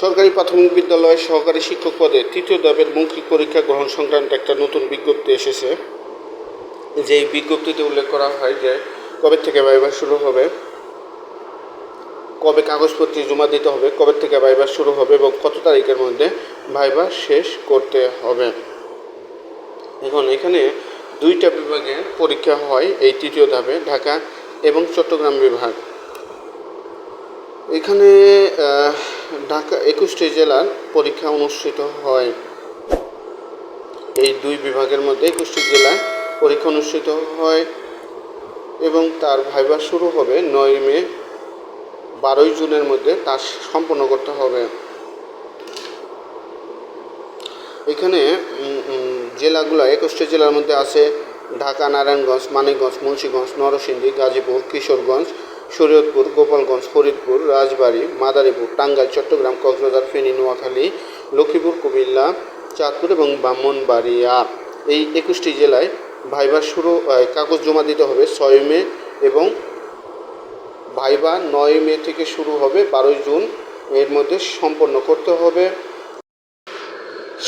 সরকারি প্রাথমিক বিদ্যালয়ে সহকারী শিক্ষক পদে তৃতীয় ধাপের মৌখিক পরীক্ষা গ্রহণ সংক্রান্ত একটা নতুন বিজ্ঞপ্তি এসেছে। যেই বিজ্ঞপ্তিতে উল্লেখ করা হয় যে, কবে থেকে ভাইবা শুরু হবে, কবে কাগজপত্র জমা দিতে হবে, কবে থেকে ভাইবা শুরু হবে এবং কত তারিখের মধ্যে ভাইবা শেষ করতে হবে। এখন এখানে দুইটা বিভাগে পরীক্ষা হয় এই তৃতীয় ধাপে, ঢাকা এবং চট্টগ্রাম বিভাগ। এখানে ঢাকা একুশটি জেলার পরীক্ষা অনুষ্ঠিত হয়। এই দুই বিভাগের মধ্যে একুশটি জেলায় পরীক্ষা অনুষ্ঠিত হয় এবং তার ভাইবা শুরু হবে নয় মে, বারোই জুনের মধ্যে তা সম্পন্ন করতে হবে। এখানে জেলাগুলো একুশটি জেলার মধ্যে আছে ঢাকা, নারায়ণগঞ্জ, মানিকগঞ্জ, মুন্সীগঞ্জ, নরসিংদী, গাজীপুর, কিশোরগঞ্জ শরীয়তপুর, গোপালগঞ্জ, ফরিদপুর, রাজবাড়ী, মাদারীপুর, টাঙ্গাইল, চট্টগ্রাম, কক্সবাজার, ফেনী, নোয়াখালী, লক্ষ্মীপুর, কুমিল্লা, চাঁদপুর এবং ব্রাহ্মণবাড়িয়া। এই একুশটি জেলায় ভাইবা শুরু কাগজ জমা দিতে হবে ছয় মে এবং ভাইবা নয় মে থেকে শুরু হবে বারোই জুন। এর মধ্যে সম্পন্ন করতে হবে।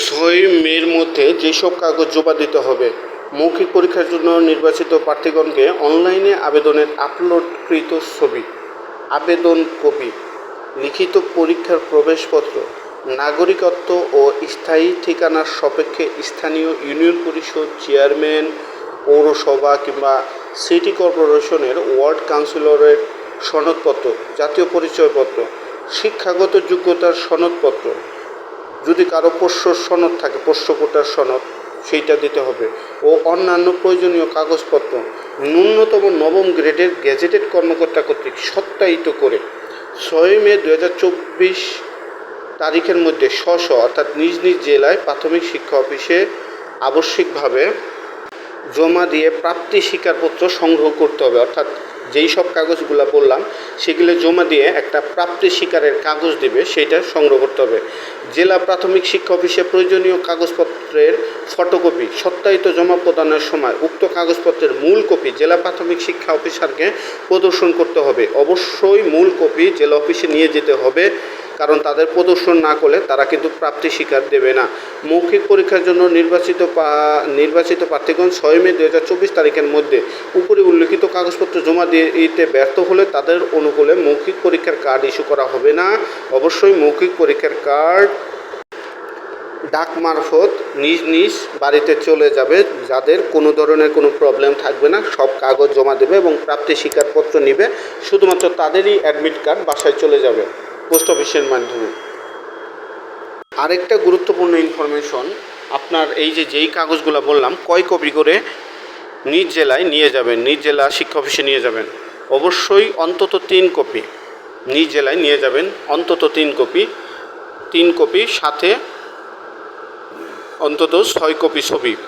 ছয় মের মধ্যে যেসব কাগজ জমা দিতে হবে মৌখিক পরীক্ষার জন্য নির্বাচিত প্রার্থীগণকে অনলাইনে আবেদনের আপলোডকৃত ছবি, আবেদন কপি, লিখিত পরীক্ষার প্রবেশপত্র, নাগরিকত্ব ও স্থায়ী ঠিকানার সাপেক্ষে স্থানীয় ইউনিয়ন পরিষদ চেয়ারম্যান, পৌরসভা কিংবা সিটি কর্পোরেশনের ওয়ার্ড কাউন্সিলরের সনদপত্র, জাতীয় পরিচয়পত্র, শিক্ষাগত যোগ্যতার সনদপত্র। যদি কারও পোষ্য সনদ থাকে পোষ্য কোটার সনদ সেইটা দিতে হবে। ও অন্যান্য প্রয়োজনীয় কাগজপত্র, ন্যূনতম নবম গ্রেডের গেজেটেড কর্মকর্তা কর্তৃক সত্যায়িত করে ছয় মে দু হাজার চব্বিশ তারিখের মধ্যে স্ব স্ব অর্থাৎ নিজ নিজ জেলায় প্রাথমিক শিক্ষা অফিসে আবশ্যিকভাবে জমা দিয়ে প্রাপ্তি স্বীকারপত্র সংগ্রহ করতে হবে। অর্থাৎ যেই সব কাগজগুলো বললাম সেগুলো জমা দিয়ে একটা প্রাপ্তি শিকারের কাগজ দিবে সেটা সংগ্রহ করতে হবে। জেলা প্রাথমিক শিক্ষা অফিসে প্রয়োজনীয় কাগজপত্রের ফটোকপি, সত্যায়িত জমা প্রদানের সময় উক্ত কাগজপত্রের মূল কপি জেলা প্রাথমিক শিক্ষা অফিসারকে প্রদর্শন করতে হবে। অবশ্যই মূল কপি জেলা অফিসে নিয়ে যেতে হবে। কারণ তাদের প্রদর্শন না করলে তারা কিন্তু প্রাপ্তি স্বীকার দেবে না। মৌখিক পরীক্ষার জন্য নির্বাচিত নির্বাচিত প্রার্থীগণ ছয় মে দু হাজার চব্বিশ তারিখের মধ্যে উপরে উল্লেখিত কাগজপত্র জমা দিতে ব্যর্থ হলে তাদের অনুকূলে মৌখিক পরীক্ষার কার্ড ইস্যু করা হবে না। অবশ্যই মৌখিক পরীক্ষার কার্ড ডাক মারফত নিজ নিজ বাড়িতে চলে যাবে। যাদের কোনো ধরনের কোনো প্রবলেম থাকবে না, সব কাগজ জমা দেবে এবং প্রাপ্তি স্বীকারপত্র নেবে। শুধুমাত্র তাদেরই অ্যাডমিট কার্ড বাসায় চলে যাবে। পোস্ট অফিসের মাধ্যমে। আরেকটা গুরুত্বপূর্ণ ইনফরমেশন আপনার এই যে যেই কাগজগুলো বললাম কয় কপি করে নিজ জেলায় নিয়ে যাবেন, নিজ জেলা শিক্ষা অফিসে নিয়ে যাবেন। অবশ্যই অন্তত তিন কপি নিজ জেলায় নিয়ে যাবেন, অন্তত তিন কপি। তিন কপি সাথে অন্তত ছয় কপি ছবি।